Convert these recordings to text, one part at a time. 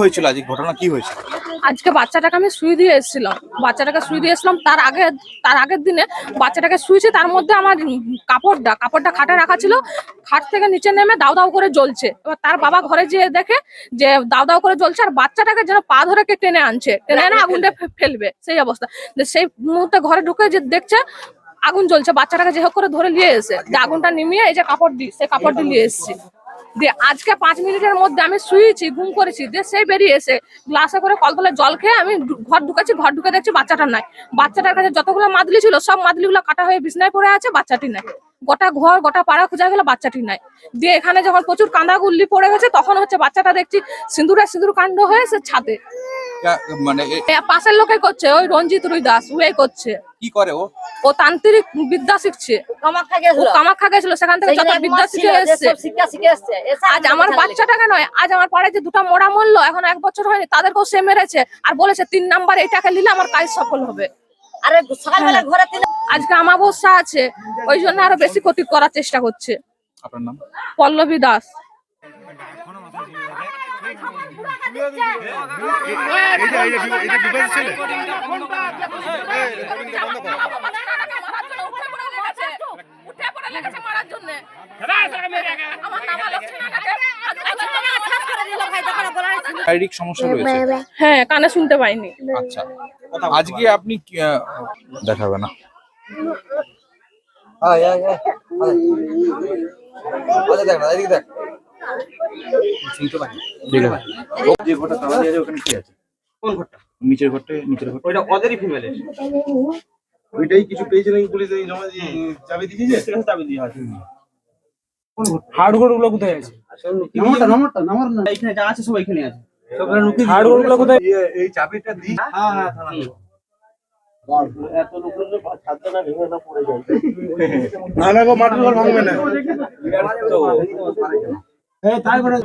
হয়েছিল আজ ঘটনা? কি হয়েছিল আজকে বাচ্চাটাকে আমি সুই দিয়ে এসেছিলাম। বাচ্চাটাকে সুই দিয়ে এসেছিলাম। তার আগে, তার আগের দিনে বাচ্চাটাকে শুয়েছি, তার মধ্যে আমার কাপড়টা কাপড়টা খাটে রাখা ছিল। খাট থেকে নিচে নেমে দাউ দাউ করে জ্বলছে। এবার তার বাবা ঘরে যেয়ে দেখে যে দাউ দাউ করে জ্বলছে, আর বাচ্চাটাকে যেন পা ধরে কে টেনে আনছে। টেনে এনে আগুনটা ফেলবে, সেই অবস্থা। সেই মুহূর্তে ঘরে ঢুকে যে দেখছে, আগুন জ্বলছে। বাচ্চাটাকে যে হোক করে ধরে নিয়ে এসে, যে আগুনটা নিমিয়ে এই যে কাপড় দিই সেই কাপড়টি নিয়ে এসেছি। দিয়ে আজকে পাঁচ মিনিটের মধ্যে আমি শুয়েছি, ঘুম করেছি দিয়ে সে বেরিয়ে এসে গ্লাসে করে কলতলে জল খেয়ে আমি ঘর ঢুকেছি, ঘর ঢুকে দেখছি বাচ্চাটা নাই। বাচ্চাটার কাছে যতগুলো মাদলি ছিল, সব মাদলিগুলো কাটা হয়ে বিছনায় পড়ে আছে, বাচ্চাটি নাই। গোটা ঘর, গোটা পাড়া খোঁজা গেল, বাচ্চাটি নাই। দিয়ে এখানে যখন প্রচুর কাঁদা গুল্লি পড়ে গেছে, তখন হচ্ছে বাচ্চাটা দেখছি সিঁদুরে সিঁদুর কাণ্ড হয়ে সে ছাদে। মানে পাশের লোকে করছে ওই রঞ্জিত রুই দাস ওই করছে। কি করে ও? ও তান্ত্রিক বিদ্যা শিখছে। কামাখ্যা গেছিল। সেখান থেকে যত বিদ্যা শিখে এসছে। শিক্ষা শিখে এসছে। আজ আমার বাচ্চাটাকে নয় আজ আমার পাড়ায় যে দুটো মোড়া মরলো এখন এক বছর হয়নি তাদেরকেও সে মেরেছে আর বলেছে তিন নাম্বার এটাকে নিলে আমার কাজ সফল হবে। আরে সকালবেলা ঘরে তিন আজকে আমাবস্যা আছে ওই জন্য আরও বেশি ক্ষতি করার চেষ্টা করছে আপনার নাম? পল্লবী দাস। শারীরিক সমস্যা রয়েছে? হ্যাঁ কানে শুনতে পাইনি। আচ্ছা। আজকে আপনি দেখাবে না। ঠিক আছে। যে ঘরটা তালা দিয়ে ওখানে কি আছে? কোন ঘরটা? নিচের ঘরটা নিচের ঘরটা। ওইটা ওদেরই ফিমেলের ওইটাই কিছু পেয়েছে নাকি পুলিশ এই জমা দিয়ে চাবি দিয়েছে? সেখানে চাবি দিয়ে আছে। হার্ডওয়্যারগুলো কোথায় আছে? নাম্বারটা নাম্বারটা নাম্বার না। এইখানে যা আছে সব এখানে আছে। হার্ডওয়্যারগুলো কোথায়? এই চাবিটা দি হ্যাঁ হ্যাঁ থানা না না গো মাটির ঘর ভাঙবে না। হ্যাঁ তাই করে।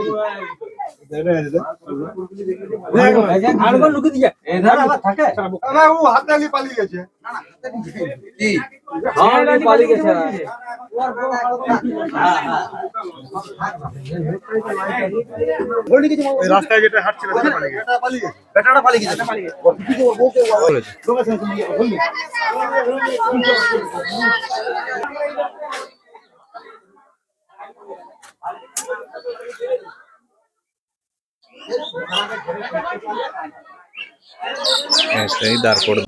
রাস্তায় যেটা হাঁটছিল সেটা পালিয়ে গেছে বেটাটা পালিয়ে গেছে এটাই দাঁড় করে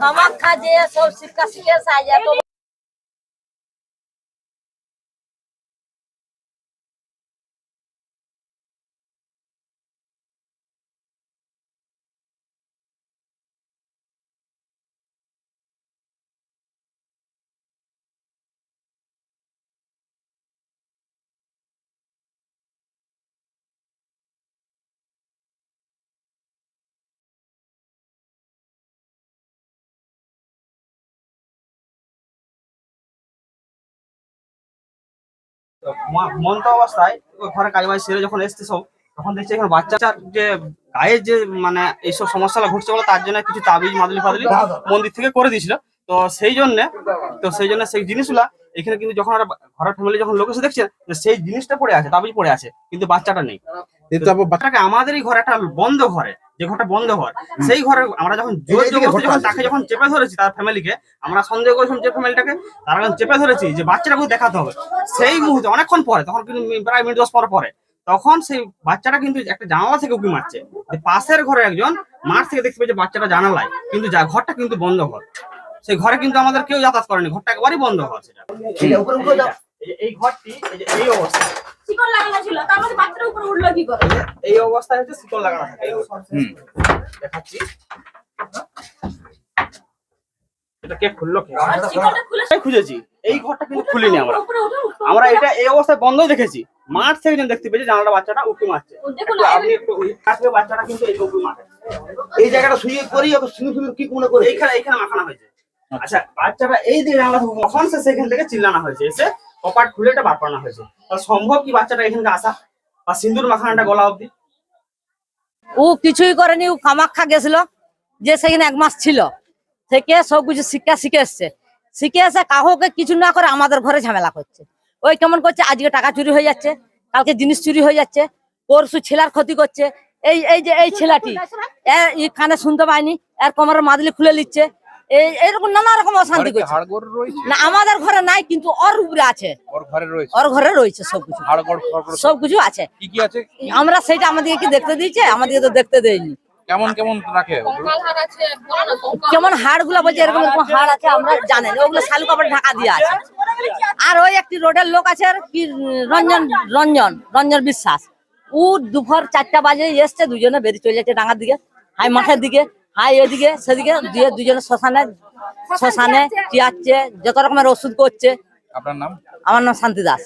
কামাখ্যা যে সব শিক্ষা শিখে এসে মন্ত অবস্থায় ওই ঘরে কাজ বাজ সেরে যখন এসছে সব তখন দেখছি এখন বাচ্চাটার যে গায়ের যে মানে এইসব সমস্যাগুলো ঘটছে বলে তার জন্য কিছু তাবিজ মাদুলি ফাদুলি মন্দির থেকে করে দিয়েছিল। তো সেই জন্য তো সেই জন্য সেই জিনিসগুলা এখানে কিন্তু যখন ওরা ঘরের ফ্যামিলি যখন লোক এসে দেখছে সেই জিনিসটা পড়ে আছে তাবিজ পড়ে আছে কিন্তু বাচ্চাটা নেই। আমাদেরই ঘরে একটা বন্ধ ঘরে যে ঘরটা বন্ধ ঘর সেই ঘরে আমরা যখন জোর জবরদস্তি যখন তাকে যখন চেপে ধরেছি তার ফ্যামিলিকে আমরা সন্দেহ করেছিলাম যে ফ্যামিলিটাকে তারা যখন চেপে ধরেছি যে বাচ্চাটাকে দেখাতে হবে সেই মুহূর্তে অনেকক্ষণ পরে তখন কিন্তু প্রায় মিনিট দশ পর পরে তখন সেই বাচ্চাটা কিন্তু একটা জানালা থেকে উকি মারছে যে পাশের ঘরে একজন মাঠ থেকে দেখতে পেয়েছে বাচ্চাটা জানালায় কিন্তু যা ঘরটা কিন্তু বন্ধ ঘর সেই ঘরে কিন্তু আমাদের কেউ যাতায়াত করেনি ঘরটা একবারই বন্ধ ঘর সেটা। এই ঘরটি এই অবস্থা। শিকল লাগানো ছিল তার মধ্যে বাচ্চাটা উপরে উঠল কি করে? এই অবস্থায় হচ্ছে শিকল লাগানো থাকে। হুম। দেখাচ্ছি। এটা কে খুললো কে? শিকলটা খুলে এই খুঁজেছি। এই ঘরটা কিন্তু খুলিনি আমরা। এটা এই অবস্থায় বন্ধই দেখেছি। মাঠ থেকে যখন দেখতে পেয়েছি জানালা বাচ্চাটা উঁকি মারছে। দেখুন, আপনি একটু ওই কাছ থেকে বাচ্চাটা কিন্তু এই উঁকি মারে এই জায়গাটা শুয়ে করি ওকে কি মনে করে এইখানে এইখানে মাখানো হয়েছে। আচ্ছা বাচ্চাটা এই দিকে জানালা সে সেখান থেকে চিল্লানো হয়েছে। এসে কপাট খুলে এটা বার করানো হয়েছে। তাহলে সম্ভব কি বাচ্চাটা এখানকে আসা? বা সিন্দুর মাখানাটা গলা অবধি? ও কিছুই করেনি, ও কামাখ্যা গেছিল, যে সেখানে এক মাস ছিল। থেকে সব কিছু শিক্ষা শিখে এসছে। শিখে এসে কাউকে কিছু না করে আমাদের ঘরে ঝামেলা করছে। ওই কেমন করছে, আজকে টাকা চুরি হয়ে যাচ্ছে, কালকে জিনিস চুরি হয়ে যাচ্ছে, পরশু ছেলার ক্ষতি করছে। এই এই যে, এই ছেলেটি এর কানে শুনতে পায়নি এর কোমরের মাদলি খুলে নিচ্ছে। এই এইরকম নানা রকম অশান্তি করছে। না আমাদের ঘরে নাই কিন্তু ওর উপরে আছে। ওর ঘরে রয়েছে? ওর ঘরে রয়েছে সবকিছু সবকিছু আছে। কি কি আছে? আমরা সেইটা আমাদেরকে কি দেখতে দিয়েছে? আমাদেরকে তো দেখতে দেয়নি। কেমন কেমন রাখে? কেমন হাড়গুলা বলছে এরকম এরকম হাড় আছে আমরা জানেন ওগুলো শালু কাপড় ঢাকা দিয়ে আছে। আর ওই একটি রোডের লোক আছে কি রঞ্জন রঞ্জন রঞ্জন বিশ্বাস। ও দুপুর চারটা বাজে এসছে দুজনে বেরিয়ে চলে যাচ্ছে ডাঙার দিকে হাই মাঠের দিকে। হাই এদিকে সেদিকে দিয়ে দুজনে শ্মশানে শ্মশানে টিয়াচ্ছে যত রকমের ওষুধ করছে। আপনার নাম? আমার নাম শান্তি দাস।